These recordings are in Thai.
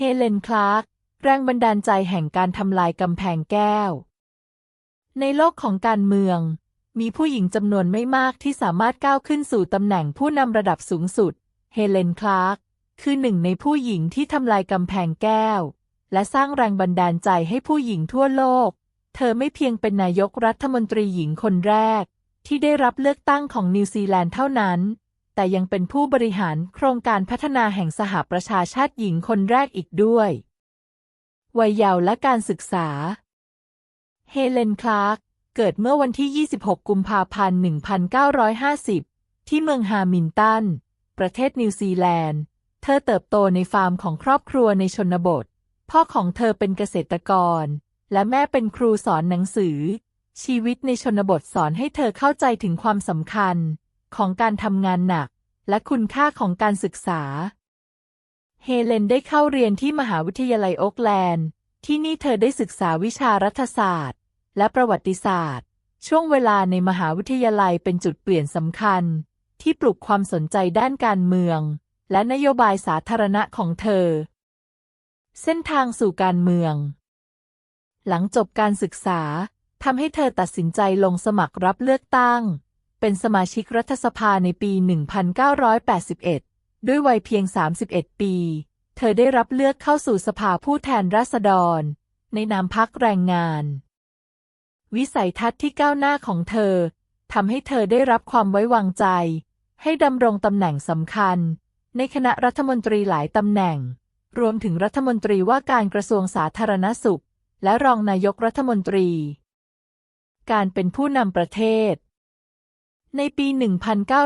เฮเลน คลาร์ก แรงบันดาลใจแห่งการทำลายกำแพงแก้ว ในโลกของการเมือง มีผู้หญิงจำนวนไม่มากที่สามารถก้าวขึ้นสู่ตำแหน่งผู้นำระดับสูงสุด เฮเลน คลาร์ก คือหนึ่งในผู้หญิงที่ทำลายกำแพงแก้ว และสร้างแรงบันดาลใจให้ผู้หญิงทั่วโลก เธอไม่เพียงเป็นนายกรัฐมนตรีหญิงคนแรก ที่ได้รับเลือกตั้งของนิวซีแลนด์เท่านั้น แต่ยังเป็นผู้บริหารโครงการพัฒนาแห่งสหประชาชาติหญิงคนแรกอีกด้วย วัยเยาว์และการศึกษา เฮเลนคลาร์ก เกิดเมื่อวันที่ 26 กุมภาพันธ์ 1950 ที่เมืองฮามินตัน ประเทศนิวซีแลนด์ เธอเติบโตในฟาร์มของครอบครัวในชนบท พ่อของเธอเป็นเกษตรกร และแม่เป็นครูสอนหนังสือ ชีวิตในชนบทสอนให้เธอเข้าใจถึงความสำคัญ ของการทำงานหนัก และคุณค่าของการศึกษา เฮเลนได้เข้าเรียนที่มหาวิทยาลัยโอ๊กแลนด์ ที่นี่เธอได้ศึกษาวิชารัฐศาสตร์ และประวัติศาสตร์ ช่วงเวลาในมหาวิทยาลัยเป็นจุดเปลี่ยนสำคัญ ที่ปลุกความสนใจด้านการเมือง และนโยบายสาธารณะของเธอ เส้นทางสู่การเมือง หลังจบการศึกษาทำให้เธอตัดสินใจลงสมัครรับเลือกตั้ง เป็นสมาชิกรัฐสภาในปี 1981 ด้วยวัยเพียง 31 ปี เธอได้รับเลือกเข้าสู่สภาผู้แทนราษฎร ในนามพักแรงงาน วิสัยทัศน์ที่ก้าวหน้าของเธอทำให้เธอได้รับความไว้วางใจ ให้ดำรงตำแหน่งสำคัญ ในคณะรัฐมนตรีหลายตำแหน่ง รวมถึงรัฐมนตรีว่าการกระทรวงสาธารณสุข และรองนายกรัฐมนตรี การเป็นผู้นำประเทศ ในปี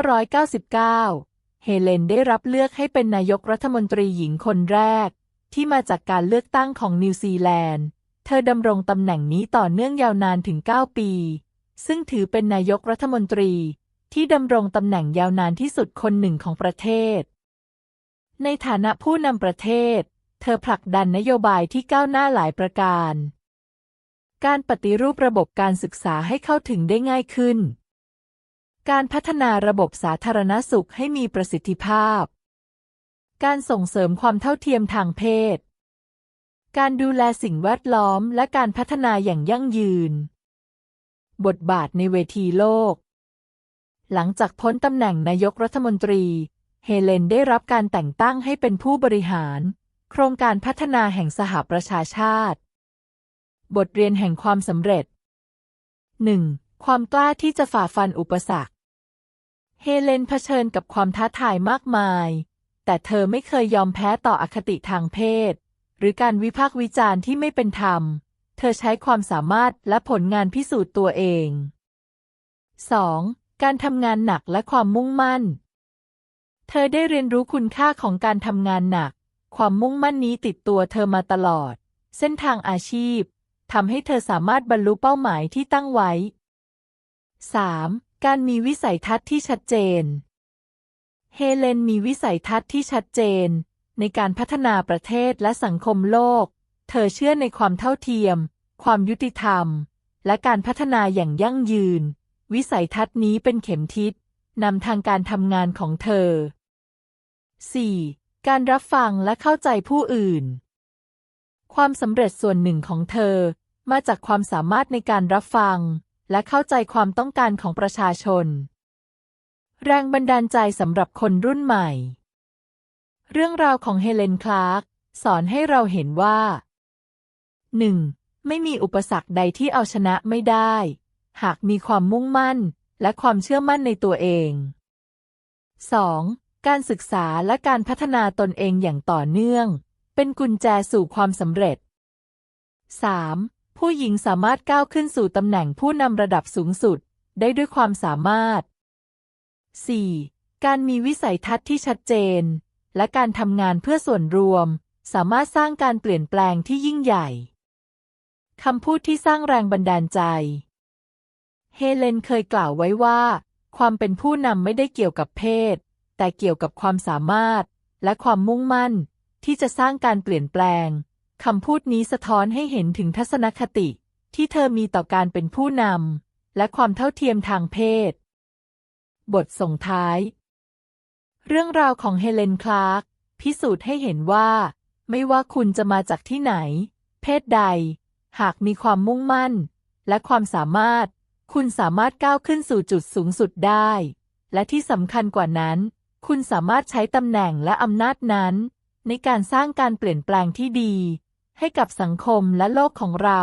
1999 เฮเลนได้รับเลือกให้เป็นนายกรัฐมนตรีหญิงคนแรก ที่มาจากการเลือกตั้งของนิวซีแลนด์ เธอดำรงตำแหน่งนี้ต่อเนื่องยาวนานถึง 9 ปี ซึ่งถือเป็นนายกรัฐมนตรี ที่ดำรงตำแหน่งยาวนานที่สุดคนหนึ่งของประเทศ ในฐานะผู้นำประเทศ เธอผลักดันนโยบายที่ก้าวหน้าหลายประการ การปฏิรูประบบการศึกษาให้เข้าถึงได้ง่ายขึ้น การพัฒนาระบบสาธารณสุขให้มีประสิทธิภาพ การส่งเสริมความเท่าเทียมทางเพศ การดูแลสิ่งแวดล้อมและการพัฒนาอย่างยั่งยืน บทบาทในเวทีโลก หลังจากพ้นตำแหน่งนายกรัฐมนตรี เฮเลนได้รับการแต่งตั้งให้เป็นผู้บริหาร โครงการพัฒนาแห่งสหประชาชาติ บทเรียนแห่งความสำเร็จ 1. ความกล้าที่จะฝ่าฟันอุปสรรค เฮเลนเผชิญกับความท้าทายมากมาย แต่เธอไม่เคยยอมแพ้ต่ออคติทางเพศ หรือการวิพากษ์วิจารณ์ที่ไม่เป็นธรรม เธอใช้ความสามารถและผลงานพิสูจน์ตัวเอง 2. การทำงานหนักและความมุ่งมั่น เธอได้เรียนรู้คุณค่าของการทำงานหนัก ความมุ่งมั่นนี้ติดตัวเธอมาตลอด เส้นทางอาชีพทำให้เธอสามารถบรรลุเป้าหมายที่ตั้งไว้ 3. การมีวิสัยทัศน์ที่ชัดเจน เฮเลนมีวิสัยทัศน์ที่ชัดเจน ในการพัฒนาประเทศและสังคมโลก เธอเชื่อในความเท่าเทียม ความยุติธรรม และการพัฒนาอย่างยั่งยืน วิสัยทัศน์นี้เป็นเข็มทิศนำทางการทำงานของเธอ 4. การรับฟังและเข้าใจผู้อื่น ความสำเร็จส่วนหนึ่งของเธอ มาจากความสามารถในการรับฟัง และเข้าใจความต้องการของประชาชน แรงบันดาลใจสำหรับคนรุ่นใหม่ เรื่องราวของเฮเลนคลาร์กสอนให้เราเห็นว่า 1. ไม่มีอุปสรรคใดที่เอาชนะไม่ได้ หากมีความมุ่งมั่นและความเชื่อมั่นในตัวเอง 2. การศึกษาและการพัฒนาตนเองอย่างต่อเนื่อง เป็นกุญแจสู่ความสำเร็จ 3. ผู้หญิงสามารถก้าวขึ้นสู่ตำแหน่งผู้นำระดับสูงสุดได้ด้วยความสามารถ 4. การมีวิสัยทัศน์ที่ชัดเจน และการทำงานเพื่อส่วนรวม สามารถสร้างการเปลี่ยนแปลงที่ยิ่งใหญ่คำพูดที่สร้างแรงบันดาลใจ เฮเลนเคยกล่าวไว้ว่า ความเป็นผู้นำไม่ได้เกี่ยวกับเพศ แต่เกี่ยวกับความสามารถ และความมุ่งมั่น ที่จะสร้างการเปลี่ยนแปลง คำพูดนี้สะท้อนให้เห็นถึงทัศนคติ ที่เธอมีต่อการเป็นผู้นำและความเท่าเทียมทางเพศ บทส่งท้าย เรื่องราวของเฮเลนคลาร์กพิสูจน์ให้เห็นว่า ไม่ว่าคุณจะมาจากที่ไหน เพศใด หากมีความมุ่งมั่น และความสามารถ คุณสามารถก้าวขึ้นสู่จุดสูงสุดได้ และที่สำคัญกว่านั้น คุณสามารถใช้ตำแหน่งและอำนาจนั้น ในการสร้างการเปลี่ยนแปลงที่ดี ให้กับสังคมและโลกของเรา